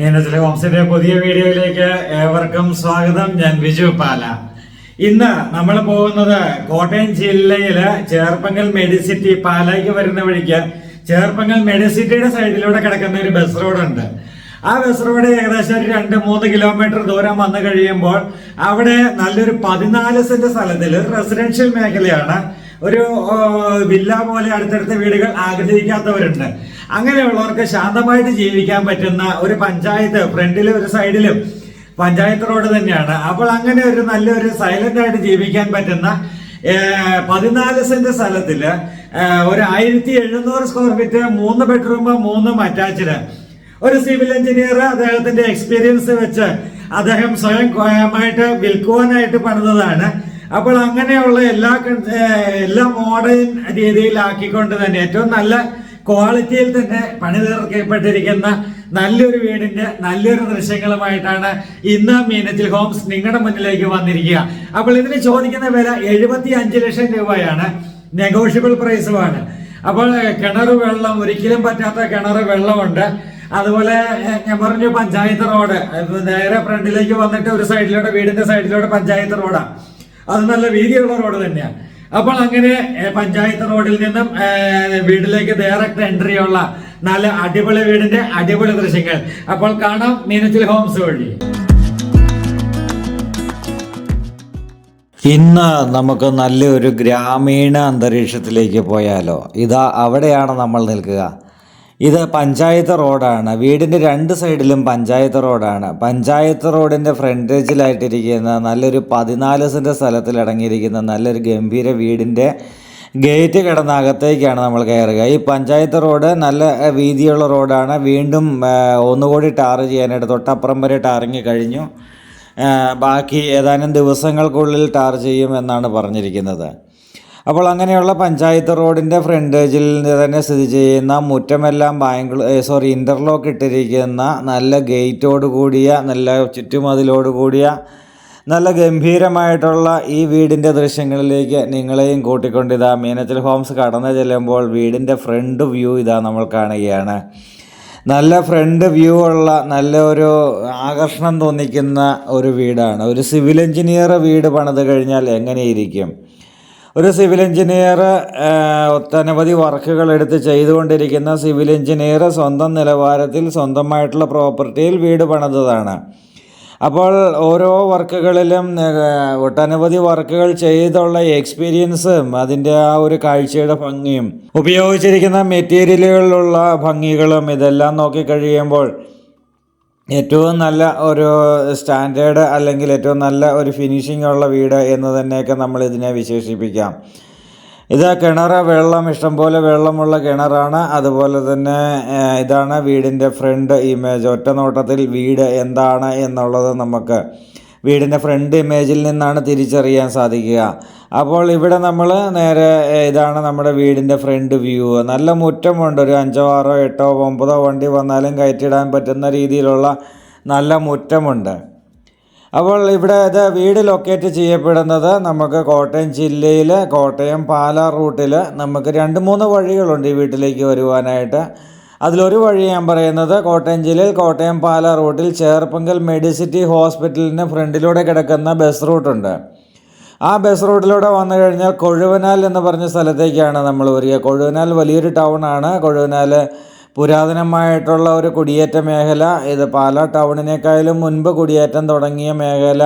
മീനച്ചിലെ ഹോംസിന്റെ പുതിയ വീഡിയോയിലേക്ക് ഏവർക്കും സ്വാഗതം. ഞാൻ വിജു പാല. ഇന്ന് നമ്മൾ പോകുന്നത് കോട്ടയം ജില്ലയിലെ ചേർപ്പങ്ങൽ മെഡിസിറ്റി പാലയ്ക്ക് വരുന്ന വഴിക്ക് ചേർപ്പങ്ങൽ മെഡിസിറ്റിയുടെ സൈഡിലൂടെ കിടക്കുന്ന ഒരു ബസ് റോഡുണ്ട് ആ ബസ് റോഡ് ഏകദേശം ഒരു രണ്ട് മൂന്ന് കിലോമീറ്റർ ദൂരം വന്നു കഴിയുമ്പോൾ അവിടെ നല്ലൊരു പതിനാല് സെന്റ് സ്ഥലത്തിൽ റെസിഡൻഷ്യൽ മേഖലയാണ് ഒരു വില്ല പോലെ അടുത്തടുത്ത വീടുകൾ ആഗ്രഹിക്കാത്തവരുണ്ട്. അങ്ങനെയുള്ളവർക്ക് ശാന്തമായിട്ട് ജീവിക്കാൻ പറ്റുന്ന ഒരു പഞ്ചായത്ത് ഫ്രണ്ടിലും ഒരു സൈഡിലും പഞ്ചായത്ത് റോഡ് തന്നെയാണ്. അപ്പോൾ അങ്ങനെ ഒരു നല്ലൊരു സൈലന്റ് ആയിട്ട് ജീവിക്കാൻ പറ്റുന്ന പതിനാല് സെന്റ് സ്ഥലത്തിൽ ഒരു ആയിരത്തി എഴുന്നൂറ് സ്ക്വയർ ഫീറ്റ് മൂന്ന് ബെഡ്റൂം മൂന്നും അറ്റാച്ച്ഡ് ഒരു സിവിൽ എഞ്ചിനീയർ അദ്ദേഹത്തിന്റെ എക്സ്പീരിയൻസ് വെച്ച് അദ്ദേഹം സ്വയം ആയിട്ട് വിൽക്കുവാനായിട്ട് പണിതതാണ്. അപ്പോൾ അങ്ങനെയുള്ള എല്ലാ എല്ലാ മോഡേൺ രീതിയിലാക്കിക്കൊണ്ട് തന്നെ ഏറ്റവും നല്ല ക്വാളിറ്റിയിൽ തന്നെ പണി തീർക്കപ്പെട്ടിരിക്കുന്ന നല്ലൊരു വീടിന്റെ നല്ലൊരു ദൃശ്യങ്ങളുമായിട്ടാണ് ഇന്ന് മീനച്ചിൽ ഹോംസ് നിങ്ങളുടെ മുന്നിലേക്ക് വന്നിരിക്കുക. അപ്പോൾ ഇതിന് ചോദിക്കുന്ന വില എഴുപത്തി അഞ്ച് ലക്ഷം രൂപയാണ്. നെഗോഷ്യബിൾ പ്രൈസുമാണ് അപ്പോൾ കിണർ വെള്ളം ഒരിക്കലും പറ്റാത്ത കിണർ വെള്ളമുണ്ട്. അതുപോലെ ഞാൻ പറഞ്ഞു പഞ്ചായത്ത് റോഡ്. നേരെ ഫ്രണ്ടിലേക്ക് വന്നിട്ട് ഒരു സൈഡിലൂടെ വീടിന്റെ സൈഡിലൂടെ പഞ്ചായത്ത് റോഡാണ് അത് നല്ല വീതിയുള്ള റോഡ് തന്നെയാണ്. അപ്പോൾ അങ്ങനെ പഞ്ചായത്ത് റോഡിൽ നിന്നും വീട്ടിലേക്ക് ഡയറക്റ്റ് എൻട്രി ഉള്ള നല്ല അടിപൊളി വീടിന്റെ അടിപൊളി ദൃശ്യങ്ങൾ. അപ്പോൾ കാണാം മീനച്ചിൽ ഹോംസ് വഴി. ഇന്ന് നമുക്ക് നല്ലൊരു ഗ്രാമീണ അന്തരീക്ഷത്തിലേക്ക് പോയാലോ. ഇതാ അവിടെയാണ് നമ്മൾ നിൽക്കുക. ഇത് പഞ്ചായത്ത് റോഡാണ്. വീടിന്റെ രണ്ട് സൈഡിലും പഞ്ചായത്ത് റോഡാണ്. പഞ്ചായത്ത് റോഡിന്റെ ഫ്രണ്ടേജിലായിട്ടിരിക്കുന്ന നല്ലൊരു പതിനാല് സെന്റ് സ്ഥലത്തിൽ അടങ്ങിയിരിക്കുന്ന നല്ലൊരു ഗംഭീര വീടിന്റെ ഗേറ്റ് കിടന്ന അകത്തേക്കാണ് നമ്മൾ കയറുക. ഈ പഞ്ചായത്ത് റോഡ് നല്ല വീതിയുള്ള റോഡാണ്. വീണ്ടും ഒന്നുകൂടി ടാർ ചെയ്യാനായിട്ട് തൊട്ടപ്പുറം വരെ ടാറിങ് കഴിഞ്ഞു. ബാക്കി ഏതാനും ദിവസങ്ങൾക്കുള്ളിൽ ടാർ ചെയ്യും എന്നാണ് പറഞ്ഞിരിക്കുന്നത്. അപ്പോൾ അങ്ങനെയുള്ള പഞ്ചായത്ത് റോഡിന്റെ ഫ്രണ്ടേജിൽ തന്നെ സ്ഥിതി ചെയ്യുന്ന മുറ്റമെല്ലാം ബാംഗ്ലൂ സോറി ഇന്റർലോക്ക് ഇട്ടിരിക്കുന്ന നല്ല ഗേറ്റോട് കൂടിയ നല്ല ചുറ്റുമതിലോട് കൂടിയ നല്ല ഗംഭീരമായിട്ടുള്ള ഈ വീടിന്റെ ദൃശ്യങ്ങളിലേക്ക് നിങ്ങളെയും കൂട്ടിക്കൊണ്ട് ഇതാ മീനച്ചൽ ഹോംസ് കടന്നു ചെല്ലുമ്പോൾ വീടിന്റെ ഫ്രണ്ട് വ്യൂ ഇതാ നമ്മൾ കാണുകയാണ്. നല്ല ഫ്രണ്ട് വ്യൂ ഉള്ള നല്ല ഒരു ആകർഷണം തോന്നിക്കുന്ന ഒരു വീടാണ്. ഒരു സിവിൽ എഞ്ചിനീയർ വീട് പണിത് കഴിഞ്ഞാൽ എങ്ങനെയിരിക്കും? ഒരു സിവിൽ എഞ്ചിനീയർ ഒട്ടനവധി വർക്കുകൾ എടുത്ത് ചെയ്തുകൊണ്ടിരിക്കുന്ന സിവിൽ എഞ്ചിനീയർ സ്വന്തം നിലവാരത്തിൽ സ്വന്തമായിട്ടുള്ള പ്രോപ്പർട്ടിയിൽ വീട് പണിതതാണ്. അപ്പോൾ ഓരോ വർക്കുകളിലും ഒട്ടനവധി വർക്കുകൾ ചെയ്തുള്ള എക്സ്പീരിയൻസും അതിന്റെ ആ ഒരു കാഴ്ചയുടെ ഭംഗിയും ഉപയോഗിച്ചിരിക്കുന്ന മെറ്റീരിയലുകളിലുള്ള ഭംഗികളും ഇതെല്ലാം നോക്കിക്കഴിയുമ്പോൾ ഏറ്റവും നല്ല ഒരു സ്റ്റാൻഡേർഡ് അല്ലെങ്കിൽ ഏറ്റവും നല്ല ഒരു ഫിനിഷിംഗ് ഉള്ള വീട് എന്ന് തന്നെയൊക്കെ നമ്മൾ ഇതിനെ വിശേഷിപ്പിക്കാം. ഇത് കിണർ വെള്ളം ഇഷ്ടംപോലെ വെള്ളമുള്ള കിണറാണ്. അതുപോലെ തന്നെ ഇതാണ് വീടിന്റെ ഫ്രണ്ട് ഇമേജ്. ഒറ്റ നോട്ടത്തിൽ വീട് എന്താണ് എന്നുള്ളത് നമുക്ക് വീടിന്റെ ഫ്രണ്ട് ഇമേജിൽ നിന്നാണ് തിരിച്ചറിയാൻ സാധിക്കുക. അപ്പോൾ ഇവിടെ നമ്മൾ നേരെ ഇതാണ് നമ്മുടെ വീടിന്റെ ഫ്രണ്ട് വ്യൂ. നല്ല മുറ്റമുണ്ട്. ഒരു അഞ്ചോ ആറോ എട്ടോ ഒമ്പതോ വണ്ടി വന്നാലും കയറ്റിടാൻ പറ്റുന്ന രീതിയിലുള്ള നല്ല മുറ്റമുണ്ട്. അപ്പോൾ ഇവിടെ ഇത് വീട് ലൊക്കേറ്റ് ചെയ്യപ്പെടുന്നത് നമുക്ക് കോട്ടയം ജില്ലയിൽ കോട്ടയം പാലാ റൂട്ടിൽ നമുക്ക് രണ്ട് മൂന്ന് വഴികളുണ്ട് ഈ വീട്ടിലേക്ക് വരുവാനായിട്ട്. അതിലൊരു വഴി ഞാൻ പറയുന്നത് കോട്ടയം ജില്ലയിൽ കോട്ടയം പാല റൂട്ടിൽ ചേർപ്പങ്കൽ മെഡിസിറ്റി ഹോസ്പിറ്റലിന് ഫ്രണ്ടിലൂടെ കിടക്കുന്ന ബസ് റൂട്ടുണ്ട്. ആ ബസ് റൂട്ടിലൂടെ വന്നു കഴിഞ്ഞാൽ കൊഴുവനാൽ എന്ന് പറഞ്ഞ സ്ഥലത്തേക്കാണ് നമ്മൾ വരിക. കൊഴുവനാൽ വലിയൊരു ടൗൺ ആണ്. കൊഴുവനാൽ പുരാതനമായിട്ടുള്ള ഒരു കുടിയേറ്റ മേഖല. ഇത് പാല ടൗണിനേക്കാളും മുൻപ് കുടിയേറ്റം തുടങ്ങിയ മേഖല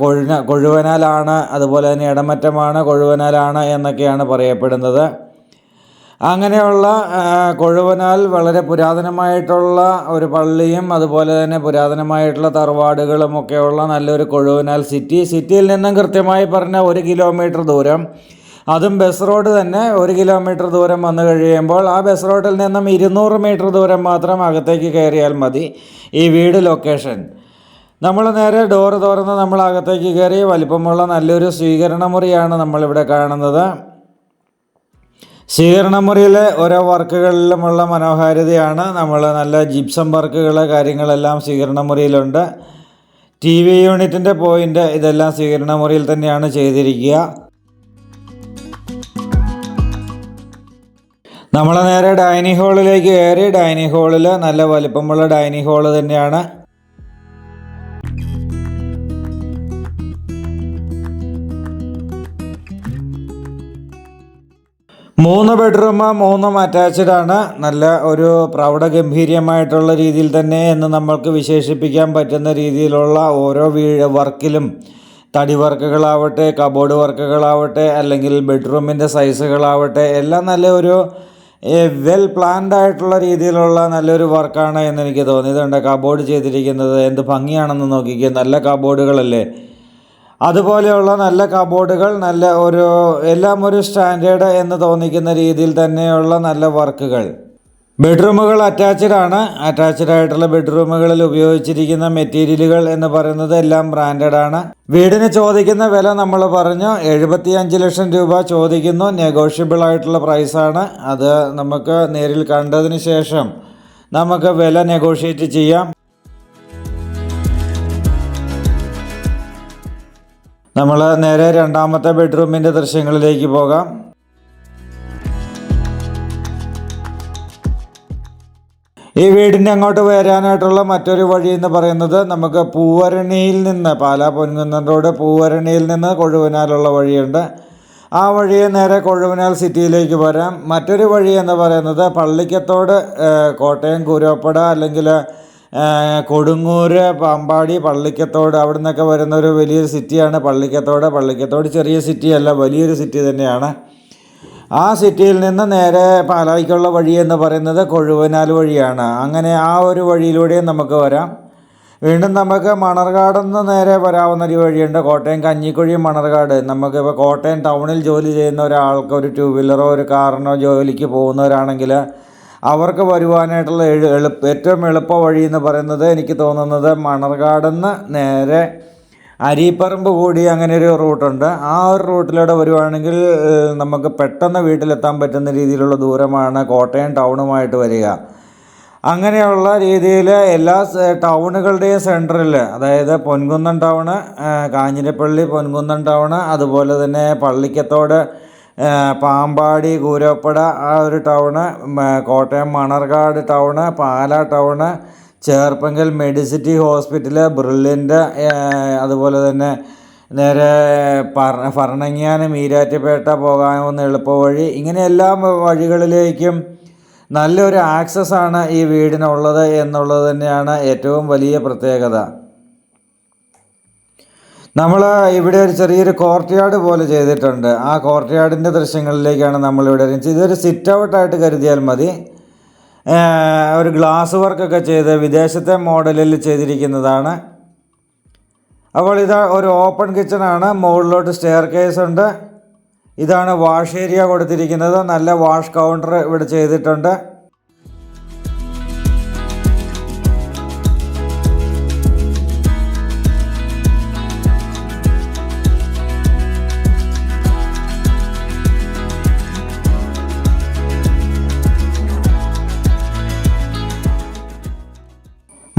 കൊഴുന കൊഴുവനാലാണ് അതുപോലെ തന്നെ ഇടമറ്റമാണ് കൊഴുവനാലാണ് എന്നൊക്കെയാണ് പറയപ്പെടുന്നത്. അങ്ങനെയുള്ള കൊഴുവനാൽ വളരെ പുരാതനമായിട്ടുള്ള ഒരു പള്ളിയും അതുപോലെ തന്നെ പുരാതനമായിട്ടുള്ള തറവാടുകളും ഒക്കെയുള്ള നല്ലൊരു കൊഴുവനാൽ സിറ്റി. സിറ്റിയിൽ നിന്നും കൃത്യമായി പറഞ്ഞാൽ ഒരു കിലോമീറ്റർ ദൂരം. അതും ബസ് റോഡ് തന്നെ ഒരു കിലോമീറ്റർ ദൂരം വന്നു കഴിയുമ്പോൾ ആ ബസ് റോഡിൽ നിന്നും ഇരുന്നൂറ് മീറ്റർ ദൂരം മാത്രം അകത്തേക്ക് കയറിയാൽ മതി ഈ വീട് ലൊക്കേഷൻ നമ്മൾ നേരെ ഡോറ് തുറന്ന് നമ്മൾ അകത്തേക്ക് കയറി വലിപ്പമുള്ള നല്ലൊരു സ്വീകരണ മുറിയാണ് നമ്മളിവിടെ കാണുന്നത്. സ്വീകരണമുറിയിലെ ഓരോ വർക്കുകളിലുമുള്ള മനോഹാരിതയാണ്. നമ്മൾ നല്ല ജിപ്സം വർക്കുകൾ കാര്യങ്ങളെല്ലാം സ്വീകരണമുറിയിലുണ്ട് ടി വി യൂണിറ്റിന്റെ പോയിന്റ് ഇതെല്ലാം സ്വീകരണമുറിയിൽ തന്നെയാണ് ചെയ്തിരിക്കുക. നമ്മൾ നേരെ ഡൈനിങ് ഹാളിലേക്ക് കയറി. ഡൈനിങ് ഹാളിൽ നല്ല വലിപ്പമുള്ള ഡൈനിങ് ഹാൾ തന്നെയാണ്. മൂന്ന് ബെഡ്റൂം മൂന്നും അറ്റാച്ച്ഡ് ആണ്. നല്ല ഒരു പ്രൗഢഗംഭീര്യമായിട്ടുള്ള രീതിയിൽ തന്നെ എന്ന് നമ്മൾക്ക് വിശേഷിപ്പിക്കാൻ പറ്റുന്ന രീതിയിലുള്ള ഓരോ വീ വർക്കിലും തടി വർക്കുകളാവട്ടെ കബോർഡ് വർക്കുകളാവട്ടെ അല്ലെങ്കിൽ ബെഡ്റൂമിന്റെ സൈസുകളാവട്ടെ എല്ലാം നല്ല ഒരു വെൽ പ്ലാൻഡ് ആയിട്ടുള്ള രീതിയിലുള്ള നല്ലൊരു വർക്കാണ് എന്ന് എനിക്ക് തോന്നി. കബോർഡ് ചെയ്തിരിക്കുന്നത്. എന്ത് ഭംഗിയാണെന്ന് നോക്കിക്കുക നല്ല കബോർഡുകളല്ലേ അതുപോലെയുള്ള നല്ല കബോർഡുകൾ നല്ല ഒരു എല്ലാം ഒരു സ്റ്റാൻഡേർഡ് എന്ന് തോന്നിക്കുന്ന രീതിയിൽ തന്നെയുള്ള നല്ല വർക്കുകൾ. ബെഡ്റൂമുകൾ അറ്റാച്ച്ഡ് ആണ്. അറ്റാച്ച്ഡ് ആയിട്ടുള്ള ബെഡ്റൂമുകളിൽ ഉപയോഗിച്ചിരിക്കുന്ന മെറ്റീരിയലുകൾ എന്ന് പറയുന്നത് എല്ലാം ബ്രാൻഡഡ് ആണ്. വീടിന് ചോദിക്കുന്ന വില നമ്മൾ പറഞ്ഞു. എഴുപത്തി അഞ്ച് ലക്ഷം രൂപ ചോദിക്കുന്നു. നെഗോഷ്യബിൾ ആയിട്ടുള്ള പ്രൈസാണ് അത് നമുക്ക് നേരിൽ കണ്ടതിന് ശേഷം നമുക്ക് വില നെഗോഷിയേറ്റ് ചെയ്യാം. നമ്മൾ നേരെ രണ്ടാമത്തെ ബെഡ്റൂമിന്റെ ദൃശ്യങ്ങളിലേക്ക് പോകാം. ഈ വീടിന്റെ അങ്ങോട്ട് വരാനായിട്ടുള്ള മറ്റൊരു വഴി എന്ന് പറയുന്നത് നമുക്ക് പൂവരണിയിൽ നിന്ന് പാലാ പൊൻകുന്നം റോഡ് പൂവരണിയിൽ നിന്ന് കൊഴുവനാലുള്ള വഴിയുണ്ട്. ആ വഴിയെ നേരെ കൊഴുവനാൽ സിറ്റിയിലേക്ക് വരാം മറ്റൊരു വഴി എന്ന് പറയുന്നത് പള്ളിക്കത്തോട് കോട്ടയം കൂരോപ്പട അല്ലെങ്കിൽ ഏഹ്, കൊടുങ്ങൂര് പാമ്പാടി പള്ളിക്കത്തോട് അവിടെ നിന്നൊക്കെ വരുന്ന ഒരു വലിയൊരു സിറ്റിയാണ് പള്ളിക്കത്തോട്. പള്ളിക്കത്തോട് ചെറിയ സിറ്റിയല്ല വലിയൊരു സിറ്റി തന്നെയാണ്. ആ സിറ്റിയിൽ നിന്ന് നേരെ പാലായിക്കുള്ള വഴി എന്ന് പറയുന്നത് കൊഴുവനാൽ വഴിയാണ്. അങ്ങനെ ആ ഒരു വഴിയിലൂടെയും നമുക്ക് വരാം. വീണ്ടും നമുക്ക് മണർകാട് നിന്ന് നേരെ വരാവുന്ന ഒരു വഴിയുണ്ട്. കോട്ടയം കഞ്ഞിക്കുഴി മണർകാട്. നമുക്കിപ്പോൾ കോട്ടയം ടൗണിൽ ജോലി ചെയ്യുന്ന ഒരാൾക്ക് ഒരു ടൂ വീലറോ ഒരു കാറിനോ ജോലിക്ക് പോകുന്നവരാണെങ്കിൽ അവർക്ക് വരുവാനായിട്ടുള്ള എളു- എളുപ്പ ഏറ്റവും എളുപ്പ വഴി എന്ന് പറയുന്നത് എനിക്ക് തോന്നുന്നത് മണർകാടെന്ന് നേരെ അരീപ്പറമ്പ് കൂടി അങ്ങനെ ഒരു റൂട്ടുണ്ട് ആ ഒരു റൂട്ടിലൂടെ വരുവാണെങ്കിൽ നമുക്ക് പെട്ടെന്ന് വീട്ടിലെത്താൻ പറ്റുന്ന രീതിയിലുള്ള ദൂരമാണ് കോട്ടയം ടൗണുമായിട്ട് വരിക. അങ്ങനെയുള്ള രീതിയിൽ എല്ലാ ടൗണുകളുടെയും സെന്ററിൽ അതായത് പൊൻകുന്നം ടൗണ് കാഞ്ഞിരപ്പള്ളി പൊൻകുന്നം ടൗണ് അതുപോലെ തന്നെ പള്ളിക്കത്തോട് പാമ്പാടി കൂരപ്പട ആ ഒരു town Kottayam Manarcad town Pala town Cherpunkal medicity hospital ബ്രില്ലിന്റെ അതുപോലെ തന്നെ നേരെ ഭരണങ്ങാനം ഈരാറ്റുപേട്ട പോകാവുന്ന എളുപ്പവഴി. ഇങ്ങനെ എല്ലാ വഴികളിലേക്കും നല്ലൊരു ആക്സസ് ആണ് ഈ വീടിനുള്ളത് എന്നുള്ളത് തന്നെയാണ് ഏറ്റവും വലിയ പ്രത്യേകത. നമ്മൾ ഇവിടെ ഒരു ചെറിയൊരു കോർട്ട് യാർഡ് പോലെ ചെയ്തിട്ടുണ്ട്. ആ കോർട്ട് യാർഡിന്റെ ദൃശ്യങ്ങളിലേക്കാണ് നമ്മളിവിടെ. ഇതൊരു സിറ്റ് ഔട്ടായിട്ട് കരുതിയാൽ മതി. ഒരു ഗ്ലാസ് വർക്കൊക്കെ ചെയ്ത് വിദേശത്തെ മോഡലിൽ ചെയ്തിരിക്കുന്നതാണ്. അപ്പോൾ ഇത് ഒരു ഓപ്പൺ കിച്ചണാണ് മുകളിലോട്ട് സ്റ്റെയർ കേസ് ഉണ്ട്. ഇതാണ് വാഷ് ഏരിയ കൊടുത്തിരിക്കുന്നത്. നല്ല വാഷ് കൗണ്ടർ ഇവിടെ ചെയ്തിട്ടുണ്ട്.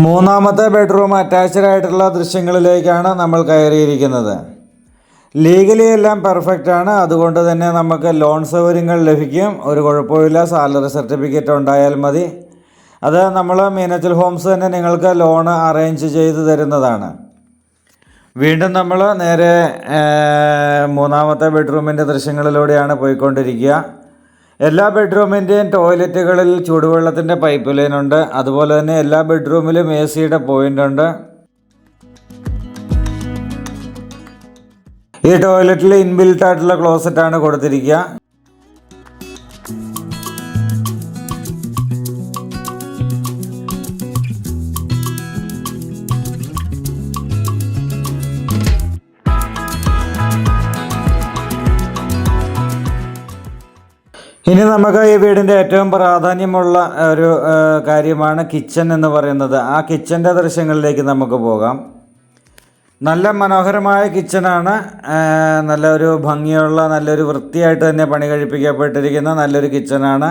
മൂന്നാമത്തെ ബെഡ്റൂം അറ്റാച്ച്ഡ് ആയിട്ടുള്ള ദൃശ്യങ്ങളിലേക്കാണ് നമ്മൾ കയറിയിരിക്കുന്നത്. ലീഗലി എല്ലാം പെർഫെക്റ്റ് ആണ്. അതുകൊണ്ട് തന്നെ നമുക്ക് ലോൺ സൗകര്യങ്ങൾ ലഭിക്കും. ഒരു കുഴപ്പമില്ല സാലറി സർട്ടിഫിക്കറ്റ് ഉണ്ടായാൽ മതി. അത് നമ്മൾ മീനച്ചൽ ഹോംസ് തന്നെ നിങ്ങൾക്ക് ലോൺ അറേഞ്ച് ചെയ്ത് തരുന്നതാണ്. വീണ്ടും നമ്മൾ നേരെ മൂന്നാമത്തെ ബെഡ്റൂമിന്റെ ദൃശ്യങ്ങളിലൂടെയാണ് പോയിക്കൊണ്ടിരിക്കുക. എല്ലാ ബെഡ്റൂമിന്റെയും ടോയ്ലറ്റുകളിൽ ചൂടുവെള്ളത്തിന്റെ പൈപ്പ് ലൈൻ ഉണ്ട്. അതുപോലെ തന്നെ എല്ലാ ബെഡ്റൂമിലും എ സിയുടെ പോയിന്റ് ഉണ്ട്. ഈ ടോയ്ലറ്റിൽ ഇൻബിൽട്ട് ആയിട്ടുള്ള ക്ലോസറ്റ് ആണ് കൊടുത്തിരിക്കുക. ഇനി നമുക്ക് ഈ വീടിന്റെ ഏറ്റവും പ്രാധാന്യമുള്ള ഒരു കാര്യമാണ് കിച്ചൺ എന്ന് പറയുന്നത്. ആ കിച്ചന്റെ ദൃശ്യങ്ങളിലേക്ക് നമുക്ക് പോകാം. നല്ല മനോഹരമായ കിച്ചണാണ് നല്ലൊരു നല്ല ഭംഗിയുള്ള നല്ലൊരു വൃത്തിയായിട്ട് തന്നെ പണി കഴിപ്പിക്കപ്പെട്ടിരിക്കുന്ന നല്ലൊരു കിച്ചണാണ്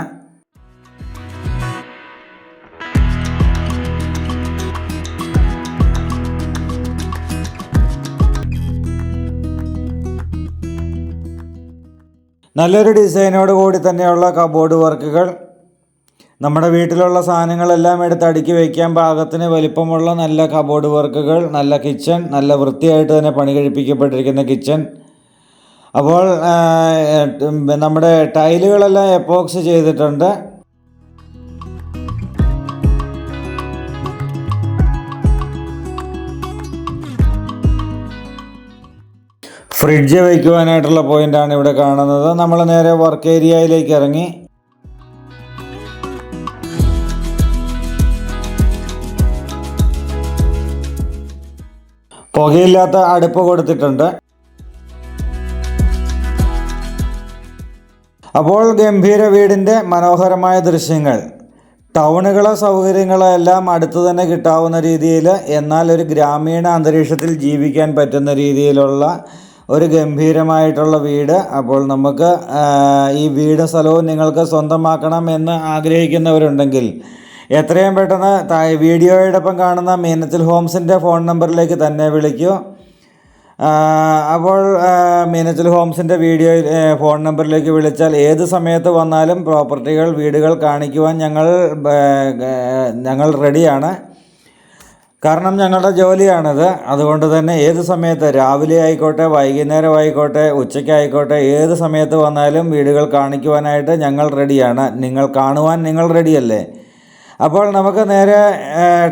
നല്ലൊരു ഡിസൈനോട് കൂടി തന്നെയുള്ള കബോർഡ് വർക്കുകൾ. നമ്മുടെ വീട്ടിലുള്ള സാധനങ്ങളെല്ലാം എടുത്ത് അടുക്കി വയ്ക്കാൻ പാകത്തിന് വലിപ്പമുള്ള നല്ല കബോർഡ് വർക്കുകൾ നല്ല കിച്ചൺ നല്ല വൃത്തിയായിട്ട് തന്നെ പണി കഴിപ്പിക്കപ്പെട്ടിരിക്കുന്ന കിച്ചൺ. അപ്പോൾ നമ്മുടെ ടൈലുകളെല്ലാം എപ്പോക്സ് ചെയ്തിട്ടുണ്ട്. ഫ്രിഡ്ജ് വയ്ക്കുവാനായിട്ടുള്ള പോയിന്റാണ് ഇവിടെ കാണുന്നത്. നമ്മൾ നേരെ വർക്ക് ഏരിയയിലേക്ക് ഇറങ്ങി. പുകയില്ലാത്ത അടുപ്പ് കൊടുത്തിട്ടുണ്ട്. അപ്പോൾ ഗംഭീര വീടിന്റെ മനോഹരമായ ദൃശ്യങ്ങൾ. ടൗണുകളോ സൗകര്യങ്ങളോ എല്ലാം അടുത്ത് തന്നെ കിട്ടാവുന്ന രീതിയിൽ എന്നാൽ ഒരു ഗ്രാമീണ അന്തരീക്ഷത്തിൽ ജീവിക്കാൻ പറ്റുന്ന രീതിയിലുള്ള ഒരു ഗംഭീരമായിട്ടുള്ള വീട്. അപ്പോൾ നമുക്ക് ഈ വീടും സ്ഥലവും നിങ്ങൾക്ക് സ്വന്തമാക്കണം എന്ന് ആഗ്രഹിക്കുന്നവരുണ്ടെങ്കിൽ എത്രയും പെട്ടെന്ന് വീഡിയോയോടൊപ്പം കാണുന്ന മീനച്ചിൽ ഹോംസിന്റെ ഫോൺ നമ്പറിലേക്ക് തന്നെ വിളിക്കൂ. അപ്പോൾ മീനച്ചിൽ ഹോംസിന്റെ വീഡിയോ ഫോൺ നമ്പറിലേക്ക് വിളിച്ചാൽ ഏത് സമയത്ത് വന്നാലും പ്രോപ്പർട്ടികൾ വീടുകൾ കാണിക്കുവാൻ ഞങ്ങൾ ഞങ്ങൾ റെഡിയാണ്. കാരണം ഞങ്ങളുടെ ജോലിയാണിത്. അതുകൊണ്ട് തന്നെ ഏത് സമയത്ത് രാവിലെ ആയിക്കോട്ടെ വൈകുന്നേരം ആയിക്കോട്ടെ ഉച്ചയ്ക്കായിക്കോട്ടെ ഏത് സമയത്ത് വന്നാലും വീടുകൾ കാണിക്കുവാനായിട്ട് ഞങ്ങൾ റെഡിയാണ്. നിങ്ങൾ കാണുവാൻ നിങ്ങൾ റെഡിയല്ലേ? അപ്പോൾ നമുക്ക് നേരെ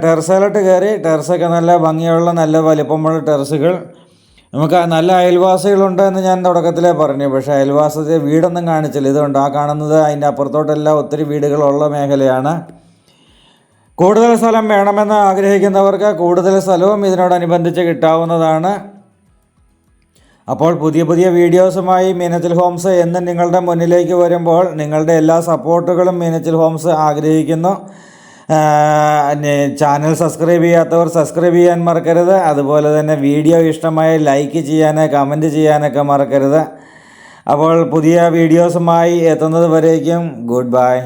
ടെറസിലോട്ട് കയറി ടെറസൊക്കെ നല്ല ഭംഗിയുള്ള നല്ല വലിപ്പമുള്ള ടെറസുകൾ. നമുക്ക് നല്ല അയൽവാസികളുണ്ട് എന്ന് ഞാൻ തുടക്കത്തിലേ പറഞ്ഞു. പക്ഷേ അയൽവാസത്തെ വീടൊന്നും കാണിച്ചില്ല. ഇതുകൊണ്ട് ആ കാണുന്നത് അതിന്റെ അപ്പുറത്തോട്ടെല്ലാം ഒത്തിരി വീടുകളുള്ള മേഖലയാണ്. കൂടുതൽ സ്ഥലം വേണമെന്ന് ആഗ്രഹിക്കുന്നവർക്ക് കൂടുതൽ സ്ഥലവും ഇതിനോടനുബന്ധിച്ച് കിട്ടാവുന്നതാണ്. അപ്പോൾ പുതിയ പുതിയ വീഡിയോസുമായി മീനച്ചിൽ ഹോംസ് എന്ന് നിങ്ങളുടെ മുന്നിലേക്ക് വരുമ്പോൾ നിങ്ങളുടെ എല്ലാ സപ്പോർട്ടുകളും മീനച്ചിൽ ഹോംസ് ആഗ്രഹിക്കുന്നു. ചാനൽ സബ്സ്ക്രൈബ് ചെയ്യാത്തവർ സബ്സ്ക്രൈബ് ചെയ്യാൻ മറക്കരുത്. അതുപോലെ തന്നെ വീഡിയോ ഇഷ്ടമായ ലൈക്ക് ചെയ്യാൻ കമന്റ് ചെയ്യാനൊക്കെ മറക്കരുത്. അപ്പോൾ പുതിയ വീഡിയോസുമായി എത്തുന്നത് വരേക്കും. Good bye.